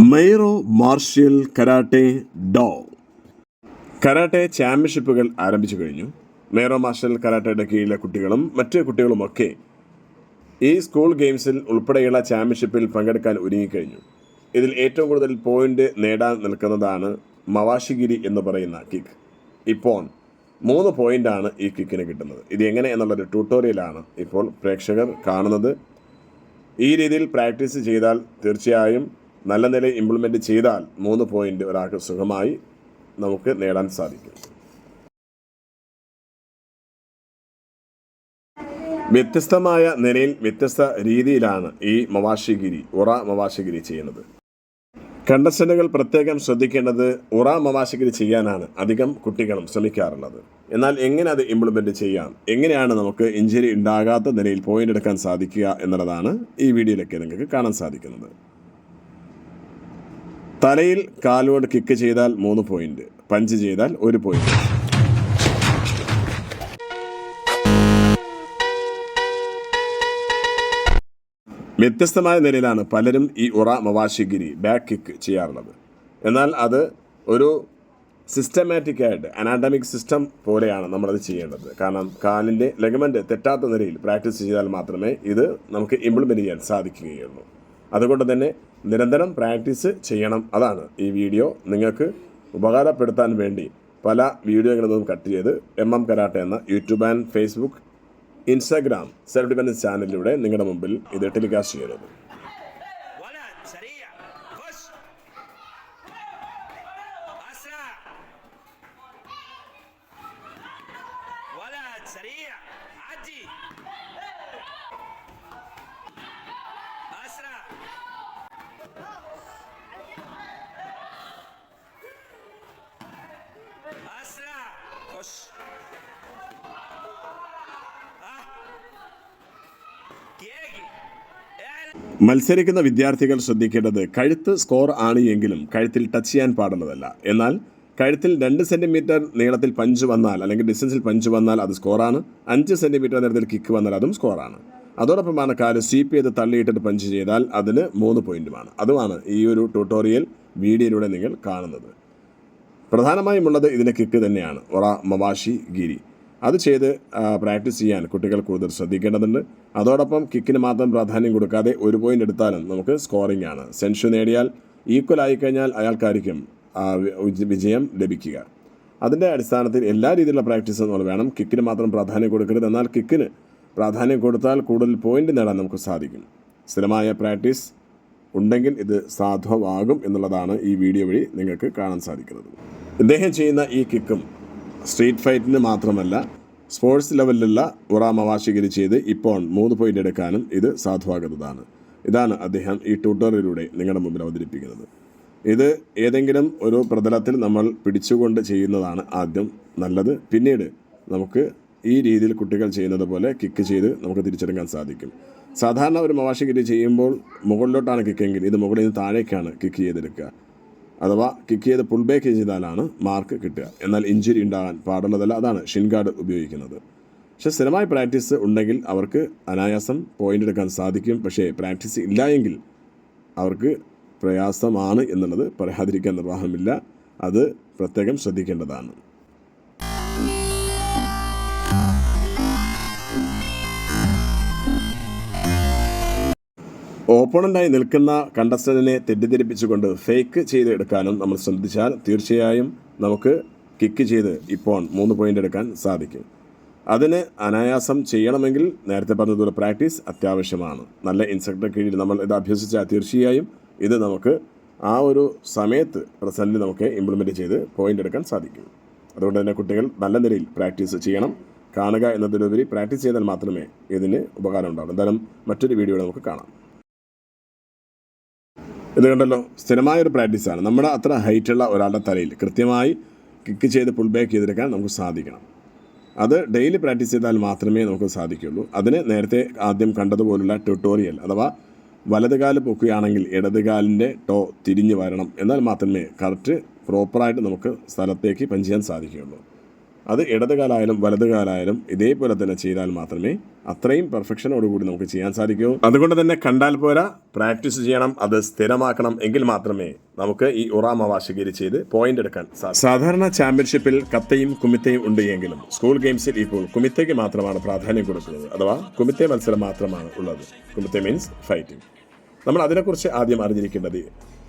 Meyro martial karate do. Karate ചാമ്പ്യൻഷിപ്പുകൾ ആരംഭിച്ചു കഴിഞ്ഞു. മെയ്റോ martial കരാട്ടയുടെ കീഴിലെ കുട്ടികളും മറ്റു കുട്ടികളുമൊക്കെ ഈ സ്കൂൾ ഗെയിംസിൽ ഉൾപ്പെടെയുള്ള ചാമ്പ്യൻഷിപ്പിൽ പങ്കെടുക്കാൻ ഒരുങ്ങിക്കഴിഞ്ഞു. ഇതിൽ ഏറ്റവും കൂടുതൽ പോയിന്റ് നേടാൻ നിൽക്കുന്നതാണ് മവാഷിഗിരി എന്ന് പറയുന്ന കിക്ക്. ഇപ്പോൾ മൂന്ന് പോയിന്റാണ് ഈ കിക്കിന് കിട്ടുന്നത്. ഇത് എങ്ങനെ എന്നുള്ളൊരു ട്യൂട്ടോറിയലാണ് ഇപ്പോൾ പ്രേക്ഷകർ കാണുന്നത്. ഈ രീതിയിൽ പ്രാക്ടീസ് ചെയ്താൽ തീർച്ചയായും നല്ല നിലയിൽ ഇംപ്ലിമെന്റ് ചെയ്താൽ മൂന്ന് പോയിന്റ് ഒരാൾക്ക് സുഖമായി നമുക്ക് നേടാൻ സാധിക്കും. വ്യത്യസ്തമായ നിലയിൽ വ്യത്യസ്ത രീതിയിലാണ് ഈ മവാഷിഗിരി ഉറ മവാഷിഗിരി ചെയ്യുന്നത്. കണ്ടസ്റ്റന്റുകൾ പ്രത്യേകം ശ്രദ്ധിക്കേണ്ടത് ഉറ മവാശിഗിരി ചെയ്യാനാണ് അധികം കുട്ടികളും ശ്രമിക്കാറുള്ളത്. എന്നാൽ എങ്ങനെ അത് ഇംപ്ലിമെന്റ് ചെയ്യാം? എങ്ങനെയാണ് നമുക്ക് ഇഞ്ചുറി ഉണ്ടാകാത്ത നിലയിൽ പോയിന്റ് എടുക്കാൻ സാധിക്കുക എന്നുള്ളതാണ് ഈ വീഡിയോയിലൊക്കെ നിങ്ങൾക്ക് കാണാൻ സാധിക്കുന്നത്. തലയിൽ കാലുകൊണ്ട് കിക്ക് ചെയ്താൽ മൂന്ന് പോയിന്റ് പഞ്ച് ചെയ്താൽ ഒരു പോയിന്റ് വ്യത്യസ്തമായ നിലയിലാണ് പലരും ഈ ഉറ മവാശിഗിരി ബാക്ക് കിക്ക് ചെയ്യാറുള്ളത്. എന്നാൽ അത് ഒരു സിസ്റ്റമാറ്റിക് ആയിട്ട് അനാഡമിക് സിസ്റ്റം പോലെയാണ് നമ്മളത് ചെയ്യേണ്ടത്. കാരണം കാലിന്റെ ലെഗമെന്റ് തെറ്റാത്ത നിലയിൽ പ്രാക്ടീസ് ചെയ്താൽ മാത്രമേ ഇത് നമുക്ക് ഇംപ്ലിമെന്റ് ചെയ്യാൻ സാധിക്കുകയുള്ളൂ. അതുകൊണ്ട് തന്നെ നിരന്തരം പ്രാക്ടീസ് ചെയ്യണം അതാണ് ഈ വീഡിയോ നിങ്ങൾക്ക് ഉപകാരപ്പെടുത്താൻ വേണ്ടി പല വീഡിയോകളിൽ നിന്നും കട്ട് ചെയ്ത് എം എം കരാട്ടെ എന്ന YouTube and Facebook Instagram self dependence ചാനലിലൂടെ നിങ്ങളുടെ മുമ്പിൽ ഇത് ടെലികാസ്റ്റ് ചെയ്യുന്നത് ولد سريع خش اسرع ولد سريع عدي മത്സരിക്കുന്ന വിദ്യാർത്ഥികൾ ശ്രദ്ധിക്കേണ്ടത് കഴുത്ത് സ്കോർ ആണ് എങ്കിലും കഴുത്തിൽ ടച്ച് ചെയ്യാൻ പാടുള്ളതല്ല. എന്നാൽ കഴുത്തിൽ രണ്ട് സെന്റിമീറ്റർ നീളത്തിൽ പഞ്ച് വന്നാൽ അല്ലെങ്കിൽ ഡിസ്റ്റൻസിൽ പഞ്ച് വന്നാൽ അത് സ്കോറാണ് അഞ്ച് സെന്റിമീറ്റർ നീളത്തിൽ കിക്ക് വന്നാൽ അതും സ്കോറാണ് അതോടൊപ്പമാണ് കാൽ സ്വീപ്പ് ചെയ്ത് തള്ളിയിട്ടിട്ട് പഞ്ച് ചെയ്താൽ അതിന് മൂന്ന് പോയിന്റുമാണ് അതുമാണ് ഈ ഒരു ട്യൂട്ടോറിയൽ വീഡിയോയിലൂടെ നിങ്ങൾ കാണുന്നത്. പ്രധാനമായും ഉള്ളത് ഇതിന്റെ കിക്ക് തന്നെയാണ്. ഒറ മവാഷി ഗിരി. അത് ചെയ്ത് പ്രാക്ടീസ് ചെയ്യാൻ കുട്ടികൾ കൂടുതൽ ശ്രദ്ധിക്കേണ്ടതുണ്ട്. അതോടൊപ്പം കിക്കിന് മാത്രം പ്രാധാന്യം കൊടുക്കാതെ ഒരു പോയിന്റ് എടുത്താലും നമുക്ക് സ്കോറിംഗ് ആണ്. സെൻഷു നേടിയാൽ ഈക്വൽ ആയിക്കഴിഞ്ഞാൽ അയാൾക്കായിരിക്കും വിജയം ലഭിക്കുക. അതിന്റെ അടിസ്ഥാനത്തിൽ എല്ലാ രീതിയിലുള്ള പ്രാക്ടീസ് നമ്മൾ വേണം. കിക്കിന് മാത്രം പ്രാധാന്യം കൊടുക്കരുത്. എന്നാൽ കിക്കിന് പ്രാധാന്യം കൊടുത്താൽ കൂടുതൽ പോയിന്റ് നേടാൻ നമുക്ക് സാധിക്കും. സ്ഥിരമായ പ്രാക്ടീസ് ഉണ്ടെങ്കിൽ ഇത് സാധുവാകും എന്നുള്ളതാണ് ഈ വീഡിയോ വഴി നിങ്ങൾക്ക് കാണാൻ സാധിക്കുന്നത്. ഇദ്ദേഹം ചെയ്യുന്ന ഈ കിക്കും സ്ട്രീറ്റ് ഫൈറ്റിന് മാത്രമല്ല സ്പോർട്സ് ലെവലിലുള്ള ഉറാമവാശികരി ചെയ്ത് ഇപ്പോൾ മൂന്ന് പോയിന്റ് എടുക്കാനും ഇത് സാധുവാകുന്നതാണ്. ഇതാണ് അദ്ദേഹം ഈ ട്യൂട്ടോറിയലിലൂടെ നിങ്ങളുടെ മുമ്പിൽ അവതരിപ്പിക്കുന്നത്. ഇത് ഏതെങ്കിലും ഒരു പ്രതലത്തിൽ നമ്മൾ പിടിച്ചുകൊണ്ട് ചെയ്യുന്നതാണ് ആദ്യം നല്ലത്. പിന്നീട് നമുക്ക് ഈ രീതിയിൽ കുട്ടികൾ ചെയ്യുന്നത് പോലെ കിക്ക് ചെയ്ത് നമുക്ക് തിരിച്ചെടുക്കാൻ സാധിക്കും. സാധാരണ ഒരു മവാശിഗിരി ചെയ്യുമ്പോൾ മുകളിലോട്ടാണ് കിക്കെങ്കിൽ ഇത് മുകളിൽ നിന്ന് താഴേക്കാണ് കിക്ക് ചെയ്തെടുക്കുക. അഥവാ കിക്ക് ചെയ്ത് പുൾ ബാക്ക് ചെയ്താലാണ് മാർക്ക് കിട്ടുക. എന്നാൽ ഇഞ്ചുറി ഉണ്ടാകാൻ പാടുള്ളതല്ല അതാണ് ഷിൻഗാർഡ് ഉപയോഗിക്കുന്നത്. പക്ഷേ സ്ഥിരമായി പ്രാക്ടീസ് ഉണ്ടെങ്കിൽ അവർക്ക് അനായാസം പോയിന്റ് എടുക്കാൻ സാധിക്കും. പക്ഷേ പ്രാക്ടീസ് ഇല്ല എങ്കിൽ അവർക്ക് പ്രയാസമാണ് എന്നുള്ളത് പറയാതിരിക്കാൻ നിർവാഹമില്ല. അത് പ്രത്യേകം ശ്രദ്ധിക്കേണ്ടതാണ്. ഓപ്പണന്റായി നിൽക്കുന്ന കണ്ടസ്റ്റന്റിനെ തെറ്റിദ്ധരിപ്പിച്ചുകൊണ്ട് ഫേക്ക് ചെയ്ത് എടുക്കാനും നമ്മൾ ശ്രദ്ധിച്ചാൽ തീർച്ചയായും നമുക്ക് കിക്ക് ചെയ്ത് ഇപ്പോൾ മൂന്ന് പോയിന്റ് എടുക്കാൻ സാധിക്കും. അതിന് അനായാസം ചെയ്യണമെങ്കിൽ നേരത്തെ പറഞ്ഞതുപോലെ പ്രാക്ടീസ് അത്യാവശ്യമാണ്. നല്ല ഇൻസ്ട്രക്ടർ കീഴിൽ നമ്മൾ ഇത് അഭ്യസിച്ചാൽ തീർച്ചയായും ഇത് നമുക്ക് ആ ഒരു സമയത്ത് പ്രസന്റിൽ നമുക്ക് ഇംപ്ലിമെന്റ് ചെയ്ത് പോയിന്റ് എടുക്കാൻ സാധിക്കും. അതുകൊണ്ട് തന്നെ കുട്ടികൾ നല്ല നിലയിൽ പ്രാക്ടീസ് ചെയ്യണം. കാണുക എന്നതിലുപരി പ്രാക്ടീസ് ചെയ്താൽ മാത്രമേ ഇതിന് ഉപകാരം ഉണ്ടാവുള്ളൂ എന്തായാലും മറ്റൊരു വീഡിയോ നമുക്ക് കാണാം. ഇത് കണ്ടല്ലോ സ്ഥിരമായ ഒരു പ്രാക്ടീസാണ് നമ്മുടെ അത്ര ഹൈറ്റുള്ള ഒരാളുടെ തലയിൽ കൃത്യമായി കിക്ക് ചെയ്ത് പുൾ ബാക്ക് ചെയ്തെടുക്കാൻ നമുക്ക് സാധിക്കണം. അത് ഡെയിലി പ്രാക്ടീസ് ചെയ്താൽ മാത്രമേ നമുക്ക് സാധിക്കുള്ളൂ. അതിന് നേരത്തെ ആദ്യം കണ്ടതുപോലുള്ള ട്യൂട്ടോറിയൽ അഥവാ വലത് കാൽ പൊക്കുകയാണെങ്കിൽ ഇടത് കാലിന്റെ ടോ തിരിഞ്ഞ് വരണം. എന്നാൽ മാത്രമേ കറക്റ്റ് പ്രോപ്പറായിട്ട് നമുക്ക് സ്ഥലത്തേക്ക് പഞ്ച് ചെയ്യാൻ സാധിക്കുകയുള്ളൂ. അത് ഇടതുകാലായാലും വലതുകാലായാലും ഇതേപോലെ തന്നെ ചെയ്താൽ മാത്രമേ അത്രയും പെർഫെക്ഷനോടുകൂടി നമുക്ക് ചെയ്യാൻ സാധിക്കൂ. അതുകൊണ്ട് തന്നെ കണ്ടാൽ പോരാ പ്രാക്ടീസ് ചെയ്യണം അത് സ്ഥിരമാക്കണം എങ്കിൽ മാത്രമേ നമുക്ക് ഈ ഉറാമ വാശിഗിരി ചെയ്ത് പോയിന്റ് എടുക്കാൻ സാധിക്കൂ. സാധാരണ ചാമ്പ്യൻഷിപ്പിൽ കത്തയും കുമിത്തയും ഉണ്ട് എങ്കിലും സ്കൂൾ ഗെയിംസിൽ ഇപ്പോൾ കുമിത്തയ്ക്ക് മാത്രമാണ് പ്രാധാന്യം കൊടുക്കുന്നത്. അഥവാ കുമിത്തെ മത്സരം മാത്രമാണ് ഉള്ളത്. കുമിത്തെ മീൻസ് ഫൈറ്റിംഗ് നമ്മൾ അതിനെക്കുറിച്ച് ആദ്യം അറിഞ്ഞിരിക്കേണ്ടത്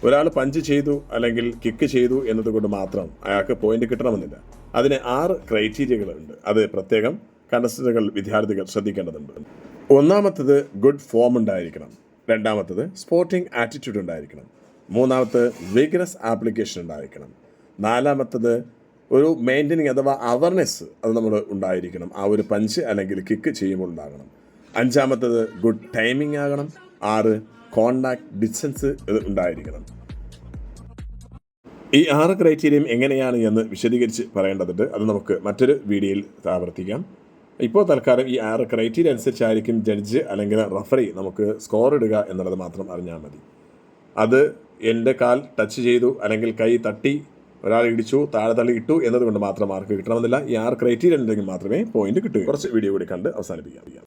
ഒരാൾ പഞ്ച് ചെയ്തു അല്ലെങ്കിൽ കിക്ക് ചെയ്തു എന്നതുകൊണ്ട് മാത്രം അയാൾക്ക് പോയിന്റ് കിട്ടണമെന്നില്ല. അതിന് ആറ് ക്രൈറ്റീരിയകളുണ്ട്. അത് പ്രത്യേകം കണ്ടസ്റ്റന്റുകൾ വിദ്യാർത്ഥികൾ ശ്രദ്ധിക്കേണ്ടതുണ്ട്. ഒന്നാമത്തത് ഗുഡ് ഫോം ഉണ്ടായിരിക്കണം. രണ്ടാമത്തത് സ്പോർട്ടിംഗ് ആറ്റിറ്റ്യൂഡ് ഉണ്ടായിരിക്കണം. മൂന്നാമത്തത് വിഗ്രസ് ആപ്ലിക്കേഷൻ ഉണ്ടായിരിക്കണം. നാലാമത്തത് ഒരു മെയിന്റനിങ് അഥവാ അവയർനെസ് അത് നമ്മൾ ഉണ്ടായിരിക്കണം. ആ ഒരു പഞ്ച് അല്ലെങ്കിൽ കിക്ക് ചെയ്യുമ്പോൾ ഉണ്ടാകണം. അഞ്ചാമത്തത് ഗുഡ് ടൈമിംഗ് ആകണം. ആറ് കോണ്ടാക്ട് ഡിസ്റ്റൻസ് ഉണ്ടായിരിക്കണം. ഈ ആറ് ക്രൈറ്റീരിയം എങ്ങനെയാണ് എന്ന് വിശദീകരിച്ച് പറയേണ്ടതുണ്ട്. അത് നമുക്ക് മറ്റൊരു വീഡിയോയിൽ ആവർത്തിക്കാം. ഇപ്പോൾ തൽക്കാലം ഈ ആറ് ക്രൈറ്റീരിയ അനുസരിച്ചായിരിക്കും ജഡ്ജ് അല്ലെങ്കിൽ റഫറി നമുക്ക് സ്കോർ ഇടുക എന്നുള്ളത് മാത്രം അറിഞ്ഞാൽ മതി. അത് എന്റെ കാൽ ടച്ച് ചെയ്തു അല്ലെങ്കിൽ കൈ തട്ടി ഒരാൾ ഇടിച്ചു താഴെ തള്ളി ഇട്ടു എന്നതുകൊണ്ട് മാത്രം മാർക്ക് കിട്ടണമെന്നില്ല. ഈ ആറ് ക്രൈറ്റീരിയ ഉണ്ടെങ്കിൽ മാത്രമേ പോയിന്റ് കിട്ടൂ. കുറച്ച് വീഡിയോ കൂടി കണ്ട് അവസാനിപ്പിക്കാം.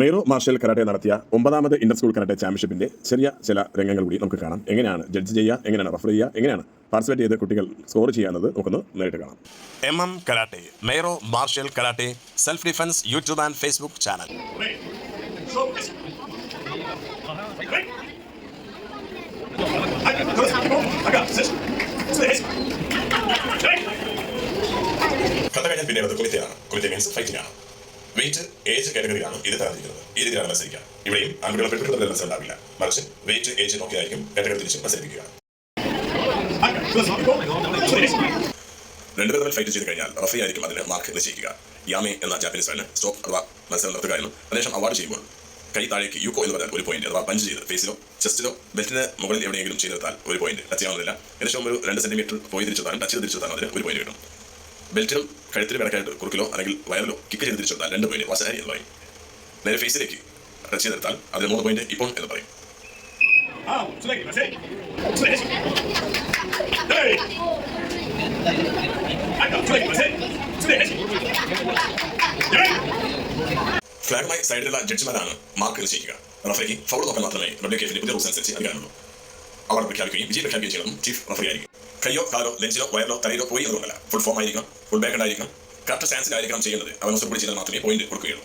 Meyro martial karate നടത്തിയ ഒമ്പതാമത് ഇന്റർ സ്കൂൾ കരാട്ടെ ചാമ്പ്യൻഷിപ്പിന്റെ ചെറിയ ചില രംഗങ്ങൾ കൂടി നമുക്ക് കാണാം. എങ്ങനെയാണ് ജഡ്ജ് ചെയ്യുക? എങ്ങനെയാണ് റഫർ ചെയ്യുക? എങ്ങനെയാണ് പാർട്ടിസിപ്പേറ്റ് ചെയ്ത കുട്ടികൾ സ്കോർ ചെയ്യാന്നത് നമുക്കൊന്ന് നേരിട്ട് കാണാം. M M karate Meyro martial karate self defence YouTube and Facebook channel കഥ കഴിഞ്ഞാൽ പിന്നെ കുമിത്തയാണ് കുമിത്ത മീൻസ് ഫൈറ്റിംഗ് ആണ്. വെയിറ്റ് ഏജ് കാറ്റഗറിയാണ് ഇത് തരത്തിരിക്കുന്നത് ഈ രീതിയിലാണ് മത്സരിക്കുക. ഇവിടെയും ആൺകുട്ടികളെ പെൺകുട്ടികളുടെ മത്സരം ഉണ്ടാവില്ല. മറിച്ച് വെയിറ്റ് ഏജ് നോക്കിയായിരിക്കും കാറ്റഗറി തിരിച്ച് മത്സരിപ്പിക്കുക. രണ്ടുപേർ തമ്മിൽ ഫൈറ്റ് ചെയ്ത് കഴിഞ്ഞാൽ റഫി ആയിരിക്കും അതിന് മാർക്ക് നിശ്ചയിക്കുക. യാമെ എന്ന ജാപ്പനീസ് ഫാനിന് സ്റ്റോപ്പ് അഥവാ മത്സരം നടത്തുക എന്നും അതിനുശേഷം അവാർഡ് ചെയ്യുമ്പോൾ കൈ താഴേക്ക് യൂക്കോ എന്ന് പറഞ്ഞാൽ ഒരു പോയിന്റ് അഥവാ പഞ്ച് ചെയ്ത് ഫേസിലോ ചെസ്റ്റിലോ ബെൽറ്റിന് മുകളിൽ എവിടെയെങ്കിലും ചെയ്തെടുത്താൽ ഒരു പോയിന്റ് ടച്ച് ചെയ്യാവുന്നില്ല ഏകദേശം ഒരു രണ്ട് സെന്റിമീറ്റർ പോയി തിരിച്ചെത്താനും ടച്ച് തിരിച്ചെത്താനും അതിന് ഒരു പോയിന്റ് കിട്ടും. ബെൽറ്റിനും കഴുത്തിന് കിടക്കായിട്ട് കുറുക്കിലോ അല്ലെങ്കിൽ വയറിലോ കിക്ക് ചെയ്ത് തിരിച്ചെടുത്താൽ രണ്ട് പോയിന്റ് വസാരി എന്ന് പറയും. നേരെ ഫേസിലേക്ക് ടച്ച് ചെയ്തെടുത്താൽ അതിന് മൂന്ന് പോയിന്റ് ഇപ്പോൾ എന്ന് പറയും. ഫ്ലാഗുമായി സൈഡിലുള്ള ജഡ്ജിമാരാണ് മാർക്ക് നിശ്ചയിക്കുക റഫറിക്ക് ഫൗൾ നോക്കാൻ മാത്രമേ ഡബ്ല്യു കെ പുതിയ റൂൾസ് അനുസരിച്ച് അധികാരമുള്ളൂ അവാർഡ് പ്രഖ്യാപിക്കുകയും വിജയം പ്രഖ്യാപിക്കുകയും ചെയ്യണം ചീഫ് റഫറി ആയിരിക്കും. കയ്യോ കാലോ ലെഞ്ചിലോ വയറിലോ തലയിലോ പോയി എന്നതുകൊണ്ടല്ല ഫുൾ ഫോം ആയിരിക്കും ഫുൾ ബാക്ക് ഉണ്ടായിരിക്കും കറക്റ്റ് സ്റ്റാൻസിലായിരിക്കണം ചെയ്യുന്നത്. അവൻ സപ്പോർട്ട് ചെയ്താൽ മാത്രമേ പോയിന്റ് കൊടുക്കുകയുള്ളൂ.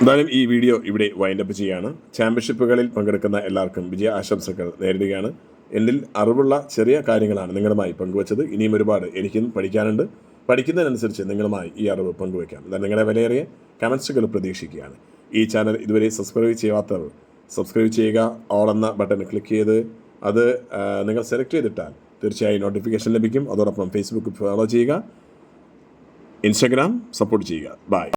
എന്തായാലും ഈ വീഡിയോ ഇവിടെ വൈൻഡപ്പ് ചെയ്യാണ് ചാമ്പ്യൻഷിപ്പുകളിൽ പങ്കെടുക്കുന്ന എല്ലാവർക്കും വിജയ ആശംസകൾ നേരിടുകയാണ് എന്നിൽ അറിവുള്ള ചെറിയ കാര്യങ്ങളാണ് നിങ്ങളുമായി പങ്കുവച്ചത്. ഇനിയും ഒരുപാട് എനിക്കും പഠിക്കാനുണ്ട്. പഠിക്കുന്നതിനനുസരിച്ച് നിങ്ങളുമായി ഈ അറിവ് പങ്കുവയ്ക്കാം. എന്നാൽ നിങ്ങളുടെ വിലയേറിയ കമൻസുകൾ പ്രതീക്ഷിക്കുകയാണ്. ഈ ചാനൽ ഇതുവരെ സബ്സ്ക്രൈബ് ചെയ്യാത്തവർ സബ്സ്ക്രൈബ് ചെയ്യുക. ഓൾ എന്ന ബട്ടൺ ക്ലിക്ക് ചെയ്ത് അത് നിങ്ങൾ സെലക്ട് ചെയ്തിട്ടാൽ തീർച്ചയായും നോട്ടിഫിക്കേഷൻ ലഭിക്കും. അതോടൊപ്പം ഫേസ്ബുക്ക് ഫോളോ ചെയ്യുക. ഇൻസ്റ്റഗ്രാം സപ്പോർട്ട് ചെയ്യുക. ബൈ.